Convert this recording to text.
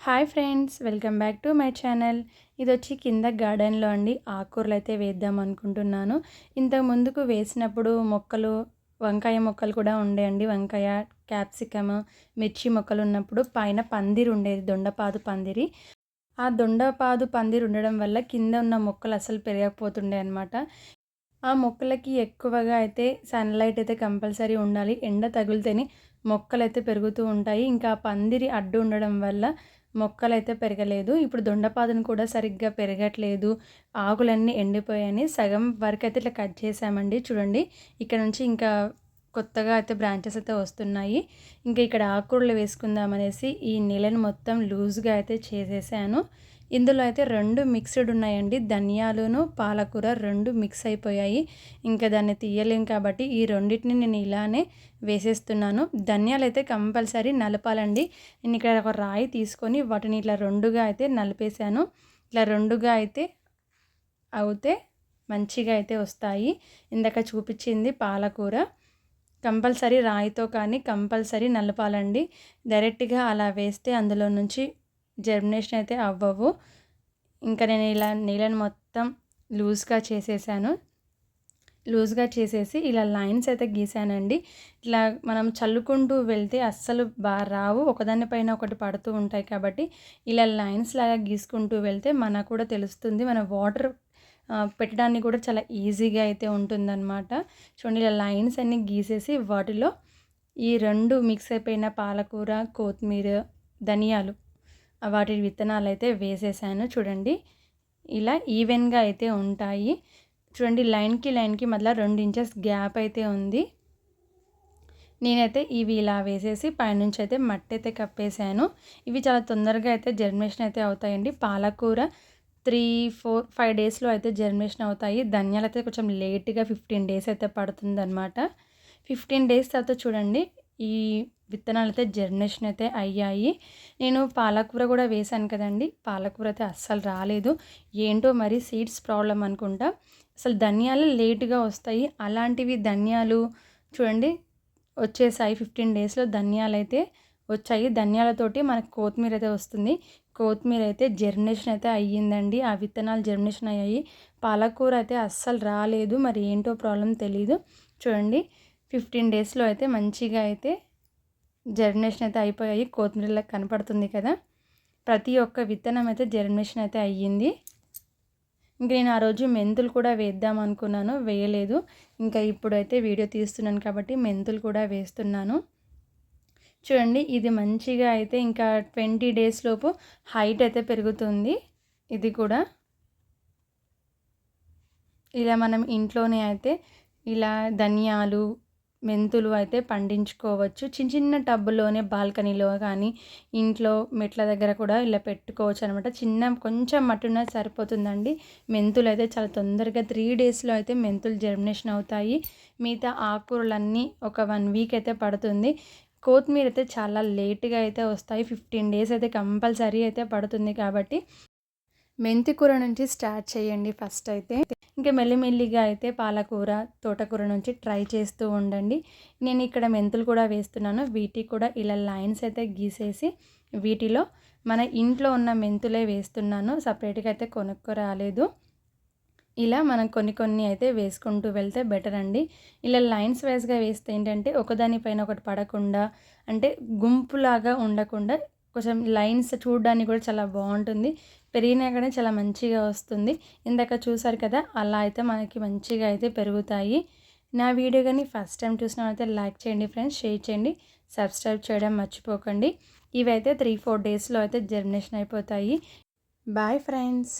Hi friends welcome back to my channel. ఇది వచ్చి కింద గార్డెన్లో అండి ఆకుకూరలు అయితే వేద్దాం అనుకుంటున్నాను. ఇంతకు ముందుకు వేసినప్పుడు మొక్కలు వంకాయ మొక్కలు కూడా ఉండేయండి వంకాయ క్యాప్సికమ్ మిర్చి మొక్కలు ఉన్నప్పుడు పైన పందిరి ఉండేది దొండపాదు పందిరి. ఆ దొండపాదు పందిరి ఉండడం వల్ల కింద ఉన్న మొక్కలు అసలు పెరగకపోతుండే అనమాట ఆ మొక్కలకి ఎక్కువగా అయితే సన్లైట్ అయితే కంపల్సరీ ఉండాలి. ఎండ తగిలితేనే మొక్కలు అయితే పెరుగుతూ ఉంటాయి. ఇంకా పందిరి అడ్డు ఉండడం వల్ల మొక్కలు అయితే పెరగలేదు. ఇప్పుడు దొండపాదును కూడా సరిగ్గా పెరగట్లేదు. ఆకులన్నీ ఎండిపోయాయని సగం వరకు అయితే ఇట్లా కట్ చేసామండి. చూడండి ఇక్కడ నుంచి ఇంకా కొత్తగా అయితే బ్రాంచెస్ అయితే వస్తున్నాయి. ఇంకా ఇక్కడ ఆకుకూరలు వేసుకుందామనేసి ఈ నీళ్ళని మొత్తం లూజ్గా అయితే చేసేసాను. ఇందులో అయితే రెండు మిక్స్డ్ ఉన్నాయండి. ధనియాలును పాలకూర రెండు మిక్స్ అయిపోయాయి. ఇంకా దాన్ని తీయలేం కాబట్టి ఈ రెండింటిని నేను ఇలానే వేసేస్తున్నాను. ధనియాలు అయితే కంపల్సరీ నలపాలండి. నేను ఇక్కడ ఒక రాయి తీసుకొని వాటిని ఇట్లా రెండుగా అయితే నలిపేశాను. ఇట్లా రెండుగా అయితే అవుతే మంచిగా అయితే వస్తాయి. ఇందాక చూపించింది పాలకూర. కంపల్సరీ రాయితో కానీ కంపల్సరీ నలపాలండి. డైరెక్ట్గా అలా వేస్తే అందులో నుంచి జర్మినేషన్ అయితే అవ్వవు. ఇంకా నేను ఇలా నీళ్ళని మొత్తం లూజ్గా చేసేసాను. లూజ్గా చేసేసి ఇలా లైన్స్ అయితే గీసానండి. ఇట్లా మనం చల్లుకుంటూ వెళ్తే అస్సలు బాగా రావు. ఒకదానిపైన ఒకటి పడుతూ ఉంటాయి కాబట్టి ఇలా లైన్స్ లాగా గీసుకుంటూ వెళ్తే మనకు కూడా తెలుస్తుంది. మన వాటర్ పెట్టడానికి కూడా చాలా ఈజీగా అయితే ఉంటుందన్నమాట. చూడండి ఇలా లైన్స్ అన్నీ గీసేసి వాటిలో ఈ రెండు మిక్స్ అయిపోయిన పాలకూర కొత్తిమీర ధనియాలు వాటి విత్తనాలు అయితే వేసేసాను చూడండి. ఇలా ఈవెన్గా అయితే ఉంటాయి. చూడండి లైన్కి లైన్కి మళ్ళీ రెండు ఇంచెస్ గ్యాప్ అయితే ఉంది. నేనైతే ఇవి ఇలా వేసేసి పైనుంచి అయితే మట్టి అయితే కప్పేసాను. ఇవి చాలా తొందరగా అయితే జర్మినేషన్ అయితే అవుతాయండి. పాలకూర త్రీ ఫోర్ ఫైవ్ డేస్లో అయితే జర్మినేషన్ అవుతాయి. ధనియాలు అయితే కొంచెం లేట్గా ఫిఫ్టీన్ డేస్ అయితే పడుతుంది అనమాట ఫిఫ్టీన్ డేస్ తర్వాత చూడండి ఈ విత్తనాలు అయితే జర్నేషన్ అయితే అయ్యాయి. నేను పాలకూర కూడా వేశాను కదండి. పాలకూర అయితే అస్సలు రాలేదు. ఏంటో మరి సీడ్స్ ప్రాబ్లం అనుకుంటా. అసలు ధనియాలు లేటుగా వస్తాయి. అలాంటివి ధనియాలు చూడండి వచ్చేసాయి ఫిఫ్టీన్ డేస్లో ధనియాలు అయితే వచ్చాయి. ధనియాలతోటి మనకు కొత్తిమీర అయితే వస్తుంది. కొత్తిమీర అయితే జర్నేషన్ అయితే అయ్యిందండి. ఆ విత్తనాలు జర్నేషన్ అయ్యాయి. పాలకూర అయితే అస్సలు రాలేదు. మరి ఏంటో ప్రాబ్లం తెలీదు. చూడండి ఫిఫ్టీన్ డేస్లో అయితే మంచిగా అయితే జర్మినేషన్ అయితే అయిపోయాయి. కొత్తిమీరలా కనపడుతుంది కదా. ప్రతి ఒక్క విత్తనం అయితే జర్మినేషన్ అయితే అయ్యింది. ఇంక నేను ఆ రోజు మెంతులు కూడా వేద్దాం అనుకున్నాను. వేయలేదు. ఇంకా ఇప్పుడైతే వీడియో తీస్తున్నాను కాబట్టి మెంతులు కూడా వేస్తున్నాను. చూడండి ఇది మంచిగా అయితే ఇంకా ట్వంటీ డేస్ లోపు హైట్ అయితే పెరుగుతుంది. ఇది కూడా. ఇలా మనం ఇంట్లోనే అయితే ఇలా ధనియాలు మెంతులు అయితే పండించుకోవచ్చు. చిన్న చిన్న టబ్బులోనే బాల్కనీలో కానీ ఇంట్లో మెట్ల దగ్గర కూడా ఇలా పెట్టుకోవచ్చు అనమాట చిన్న కొంచెం మట్టున సరిపోతుందండి. మెంతులు అయితే చాలా తొందరగా త్రీ డేస్లో అయితే మెంతులు జర్మినేషన్ అవుతాయి. మిగతా ఆకుకూరలన్నీ ఒక వన్ వీక్ అయితే పడుతుంది. కొత్తిమీర అయితే చాలా లేట్గా అయితే వస్తాయి. ఫిఫ్టీన్ డేస్ అయితే కంపల్సరీ అయితే పడుతుంది కాబట్టి మెంతి కూర నుంచి స్టార్ట్ చేయండి ఫస్ట్ అయితే. ఇంకా మెల్లిమెల్లిగా అయితే పాలకూర తోటకూర నుంచి ట్రై చేస్తూ ఉండండి. నేను ఇక్కడ మెంతులు కూడా వేస్తున్నాను. వీటికి కూడా ఇలా లైన్స్ అయితే గీసేసి వీటిలో మన ఇంట్లో ఉన్న మెంతులే వేస్తున్నాను. సపరేట్గా అయితే కొనుక్కో రాలేదు. ఇలా మనం కొన్ని కొన్ని అయితే వేసుకుంటూ వెళ్తే బెటర్ అండి. ఇలా లైన్స్ వైజ్గా వేస్తే ఏంటంటే ఒకదానిపైన ఒకటి పడకుండా అంటే గుంపులాగా ఉండకుండా కొంచెం లైన్స్ చూడడానికి కూడా చాలా బాగుంటుంది. పెరిగినా కానీ చాలా మంచిగా వస్తుంది. ఇందాక చూసారు కదా అలా అయితే మనకి మంచిగా అయితే పెరుగుతాయి. నా వీడియో కానీ ఫస్ట్ టైం చూసిన అయితే లైక్ చేయండి ఫ్రెండ్స్ షేర్ చేయండి సబ్స్క్రైబ్ చేయడం మర్చిపోకండి. ఇవైతే త్రీ ఫోర్ డేస్లో అయితే జర్మినేషన్ అయిపోతాయి. Bye friends.